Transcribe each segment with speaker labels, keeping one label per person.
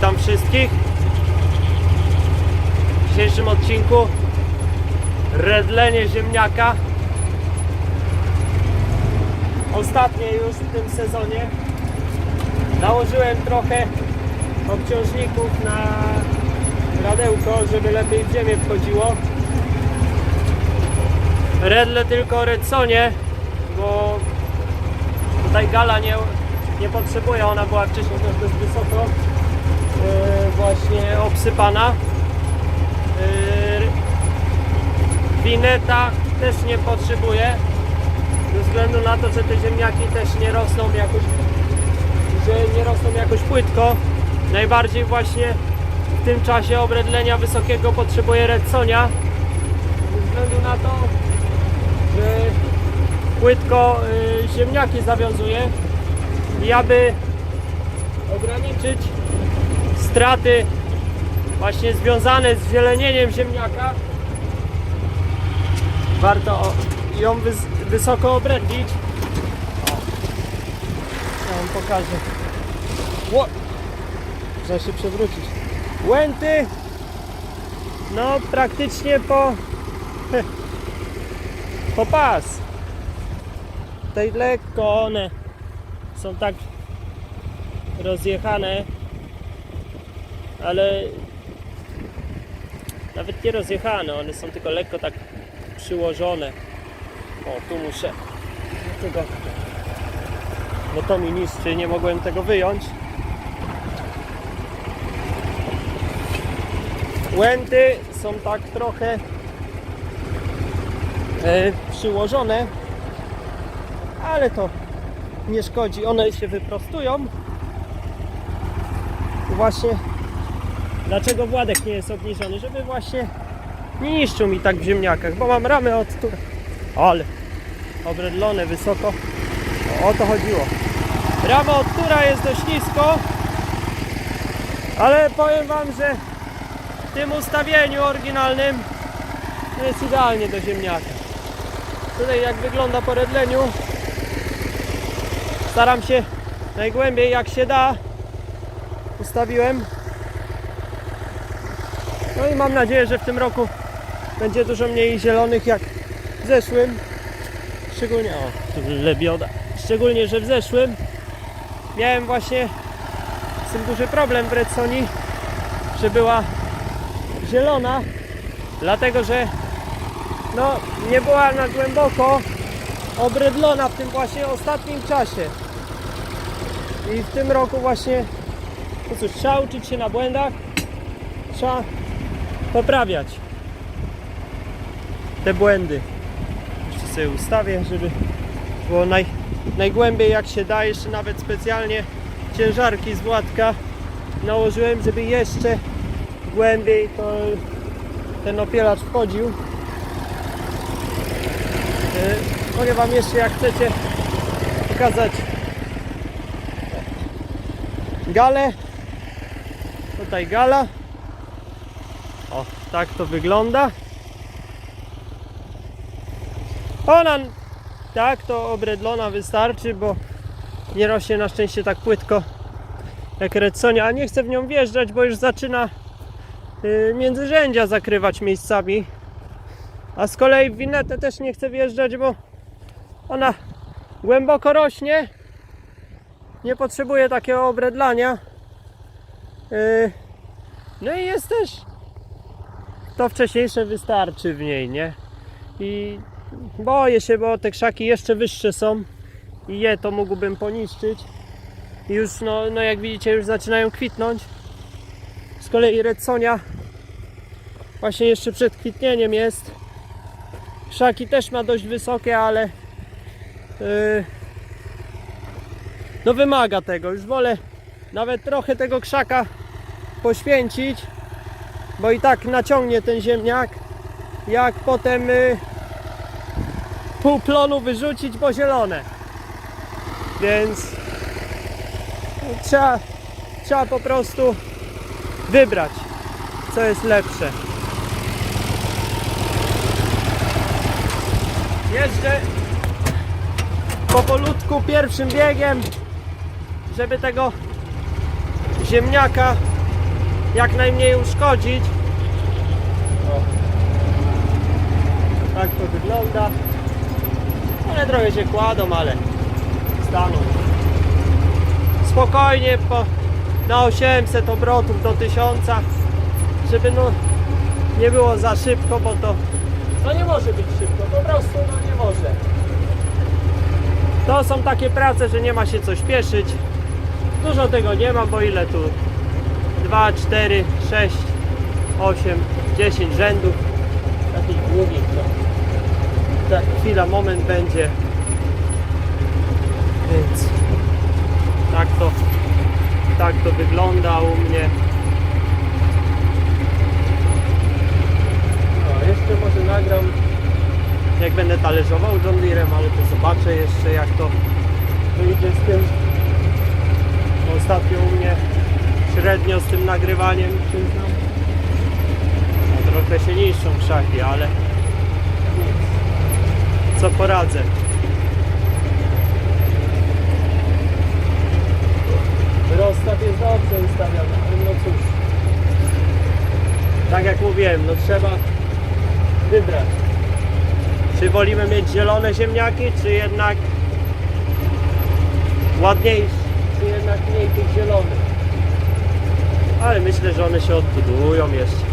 Speaker 1: Witam wszystkich. W dzisiejszym odcinku redlenie ziemniaka. Ostatnie już w tym sezonie. Nałożyłem trochę obciążników na radełko, żeby lepiej w ziemię wchodziło. Redle tylko Redsonie, bo tutaj gala nie, nie potrzebuje, ona była wcześniej też dość wysoko właśnie obsypana. Yy, Wineta też nie potrzebuje, ze względu na to, że te ziemniaki też nie rosną jakoś, że nie rosną jakoś płytko. Najbardziej właśnie w tym czasie obredlenia wysokiego potrzebuje Redsonia, ze względu na to, że płytko y, ziemniaki zawiązuje i aby ograniczyć straty właśnie związane z zielenieniem ziemniaka. Warto ją wys wysoko obredlić o. ja wam pokażę Ło! Trzeba się przewrócić. Łęty! No praktycznie po po pas. Tutaj lekko one są tak rozjechane, ale nawet nie rozjechane, one są tylko lekko tak przyłożone. O, tu muszę tego, bo to mi niszczy, nie mogłem tego wyjąć. Łęty są tak trochę e, przyłożone, ale to nie szkodzi, one się wyprostują. Właśnie dlaczego Władek nie jest obniżony, żeby właśnie nie niszczył mi tak w ziemniakach, bo mam ramy od. Ale obredlone wysoko. O, o to chodziło. Rama od tura jest dość nisko, ale powiem Wam, że w tym ustawieniu oryginalnym to jest idealnie do ziemniaka. Tutaj jak wygląda po redleniu, Staram się najgłębiej jak się da. Ustawiłem. No i mam nadzieję, że w tym roku będzie dużo mniej zielonych jak w zeszłym. Szczególnie, o, lebioda. Szczególnie, że w zeszłym miałem właśnie z tym duży problem w Redsoni, że była zielona, dlatego że no nie była na głęboko obrydlona w tym właśnie ostatnim czasie. I w tym roku właśnie, no cóż, trzeba uczyć się na błędach, trzeba poprawiać te błędy. Jeszcze sobie ustawię, żeby było naj, najgłębiej jak się da, jeszcze nawet specjalnie ciężarki z Władka nałożyłem, żeby jeszcze głębiej to ten opielacz wchodził. Yy, Mogę Wam jeszcze, jak chcecie, pokazać galę. Tutaj gala. Tak to wygląda. Ona, tak, to obredlona wystarczy, bo nie rośnie na szczęście tak płytko jak Redsonia, a nie chcę w nią wjeżdżać, bo już zaczyna yy, międzyrzędzia zakrywać miejscami. A z kolei w winetę też nie chcę wjeżdżać, bo ona głęboko rośnie. Nie potrzebuje takiego obredlania. Yy, No i jest też to wcześniejsze wystarczy w niej, nie? I boję się, bo te krzaki jeszcze wyższe są i je to mógłbym poniszczyć. I już, no, no jak widzicie, już zaczynają kwitnąć. Z kolei redsonia właśnie jeszcze przed kwitnieniem jest. Krzaki też ma dość wysokie, ale yy, no wymaga tego. Już wolę nawet trochę tego krzaka poświęcić, bo i tak naciągnie ten ziemniak, jak potem yy, pół plonu wyrzucić, bo zielone. Więc no, trzeba, trzeba po prostu wybrać, co jest lepsze. Jeżdżę powolutku pierwszym biegiem, żeby tego ziemniaka jak najmniej uszkodzić. O. Tak to wygląda. One trochę się kładą, ale staną. Spokojnie po, na 800 obrotów do 1000, żeby no nie było za szybko, bo to no nie może być szybko, po prostu no nie może. To są takie prace, że nie ma się co śpieszyć. Dużo tego nie ma, bo ile tu? 2, 4, 6, 8, 10 rzędów takich długich. No. Tak, chwila, moment będzie. Więc tak to, tak to wygląda u mnie. No, jeszcze może nagram jak będę talerzował John Deerem, ale to zobaczę jeszcze jak to wyjdzie z tym. Mnie średnio z tym nagrywaniem przyznam. No, trochę się niszczą krzaki, ale co poradzę. Rozstaw jest dobrze ustawiony, ale no cóż. Tak jak mówiłem, no trzeba wybrać. Czy wolimy mieć zielone ziemniaki, czy jednak ładniejsze, czy jednak mniej tych zielonych. Ale myślę, że one się odbudują jeszcze.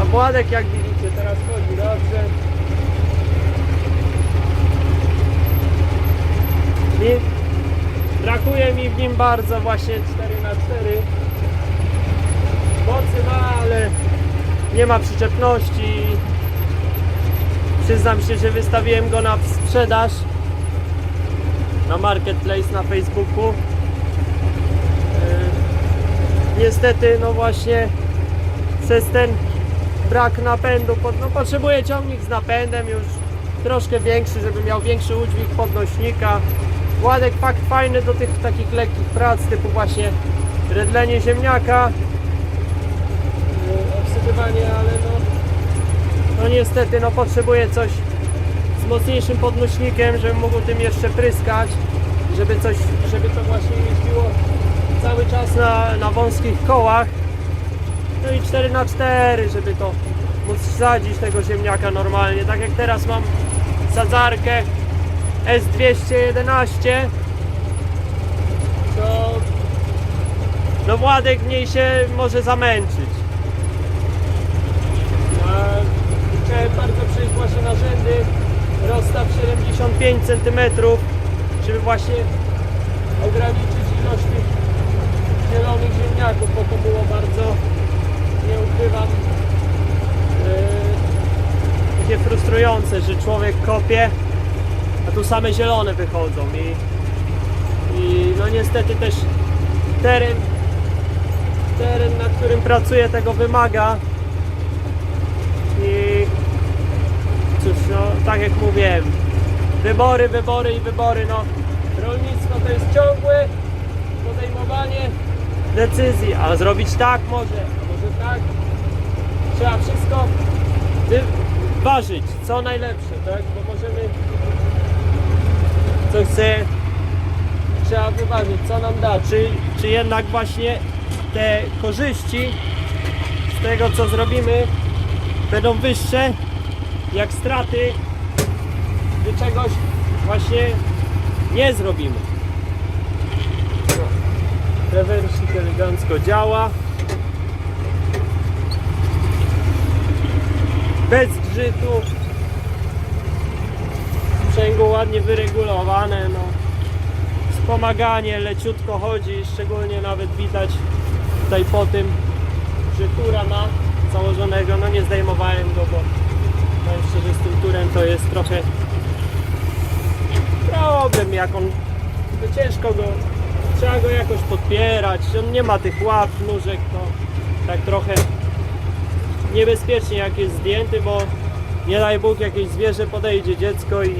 Speaker 1: A Władek jak widzicie teraz chodzi dobrze. I brakuje mi w nim bardzo właśnie 4 na 4 Mocy ma, ale nie ma przyczepności. Przyznam się, że wystawiłem go na sprzedaż na marketplace na Facebooku. Yy, Niestety, no właśnie przez ten brak napędu, no potrzebuję ciągnik z napędem już troszkę większy, żeby miał większy udźwig podnośnika. Władek fakt fajny do tych takich lekkich prac, typu właśnie redlenie ziemniaka, yy, obsypywanie, ale no, no niestety no potrzebuję coś z mocniejszym podnośnikiem, żebym mógł tym jeszcze pryskać, żeby coś, żeby to właśnie jeździło cały czas na, na wąskich kołach. No i 4 na 4 żeby to móc sadzić tego ziemniaka normalnie. Tak jak teraz mam sadzarkę S211 to no Władek w niej się może zamęczyć. Chciałem bardzo przejść właśnie na rzędy rozstaw 75 cm żeby właśnie ograniczyć ilość tych zielonych ziemniaków, bo to było bardzo nie ukrywam yy, takie frustrujące, że człowiek kopie, a tu same zielone wychodzą i, i no niestety też teren teren, na którym pracuję tego wymaga. I cóż, no tak jak mówiłem wybory, wybory i wybory, no rolnictwo to jest ciągłe podejmowanie decyzji, ale zrobić tak może, a może tak. Trzeba wszystko wyważyć, co najlepsze, tak? Bo możemy co chce trzeba wyważyć, co nam da, czy, czy jednak właśnie te korzyści z tego co zrobimy będą wyższe jak straty gdy czegoś właśnie nie zrobimy. Rewersik elegancko działa. Bez zgrzytu. Sprzęgło ładnie wyregulowane. No. Wspomaganie leciutko chodzi, szczególnie nawet widać tutaj po tym, że tura ma założonego. No nie zdejmowałem go, bo powiem z tym turem to jest trochę problem, jak on to ciężko go, trzeba go jakoś podpierać, on nie ma tych łap, nóżek, to tak trochę niebezpiecznie jak jest zdjęty, bo nie daj Bóg jakieś zwierzę podejdzie dziecko i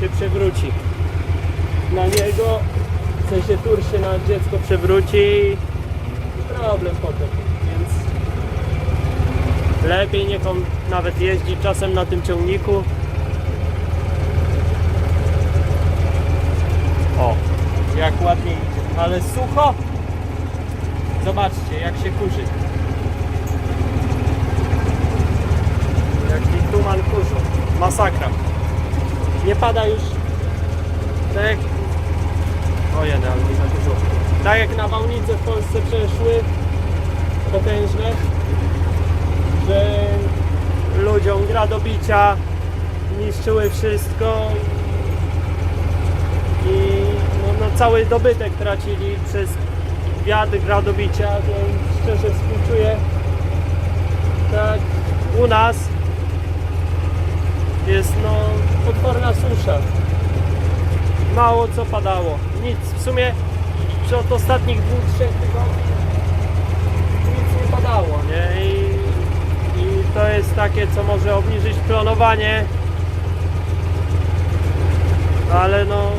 Speaker 1: się przewróci. Na niego, w sensie tur się na dziecko przewróci i problem potem, lepiej, niech on nawet jeździ czasem na tym ciągniku. O, jak ładnie idzie, ale sucho. Zobaczcie, jak się kurzy. Jaki tuman kurzu. Masakra. Nie pada już tak. O jeden, ale nie za dużo. Tak jak nawałnice w Polsce przeszły potężne, ludziom gra do bicia, niszczyły wszystko i no, no, cały dobytek tracili przez wiatr gra do bicia, więc szczerze współczuję. Tak, u nas jest no potworna susza. Mało co padało. Nic. W sumie od ostatnich dwóch, trzech tygodni nic nie padało, nie? I to jest takie, co może obniżyć klonowanie. Ale no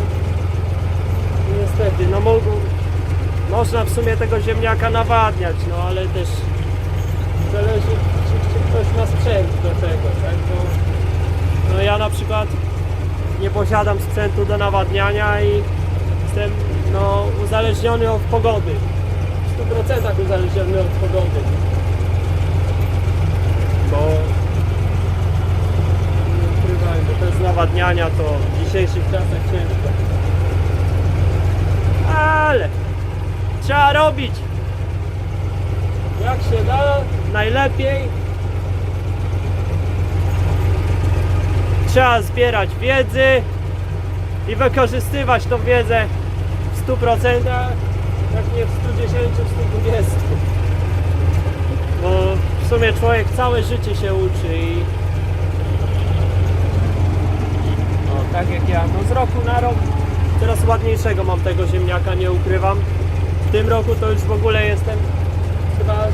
Speaker 1: niestety, no mogą, można w sumie tego ziemniaka nawadniać, no ale też zależy czy, czy ktoś ma sprzęt do tego, tak? Bo, no ja na przykład nie posiadam sprzętu do nawadniania i jestem no, uzależniony od pogody. W 100% uzależniony od pogody. Nie ukrywajmy, bez nawadniania to w dzisiejszych czasach ciężko. Ale trzeba robić jak się da, najlepiej. Trzeba zbierać wiedzy i wykorzystywać tą wiedzę w 100%, jak nie w 110, w 120. Bo w sumie człowiek całe życie się uczy i no, tak jak ja, no z roku na rok coraz ładniejszego mam tego ziemniaka, nie ukrywam. W tym roku to już w ogóle jestem chyba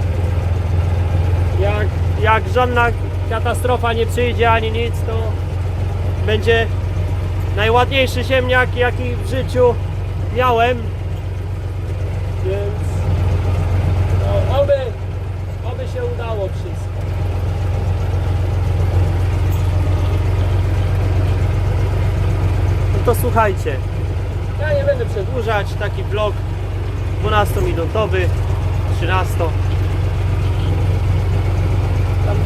Speaker 1: jak, jak żadna katastrofa nie przyjdzie ani nic, to będzie najładniejszy ziemniak jaki w życiu miałem. Więc no, oby, oby się udało wszystko. No to słuchajcie, ja nie będę przedłużać, taki vlog 12-minutowy, 13. Tam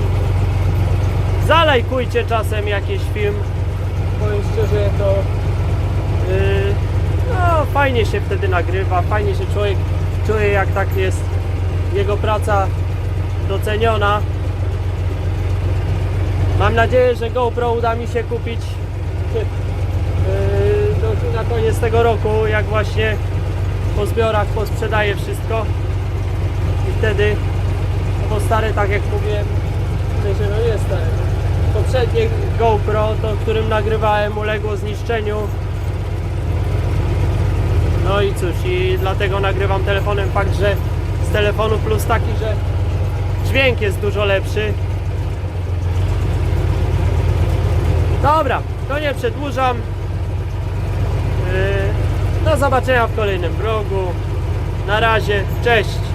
Speaker 1: Zalajkujcie czasem jakiś film. Powiem szczerze, to yy, no, fajnie się wtedy nagrywa, fajnie się człowiek czuje, jak tak jest jego praca doceniona. Mam nadzieję, że GoPro uda mi się kupić na koniec tego roku, jak właśnie po zbiorach posprzedaję wszystko. I wtedy no bo stare tak jak mówiłem sensie no nie stare poprzednie GoPro to którym nagrywałem uległo zniszczeniu. No i cóż i dlatego nagrywam telefonem fakt, że z telefonu plus taki, że dźwięk jest dużo lepszy. Dobra, to nie przedłużam do zobaczenia w kolejnym vlogu. Na razie, cześć!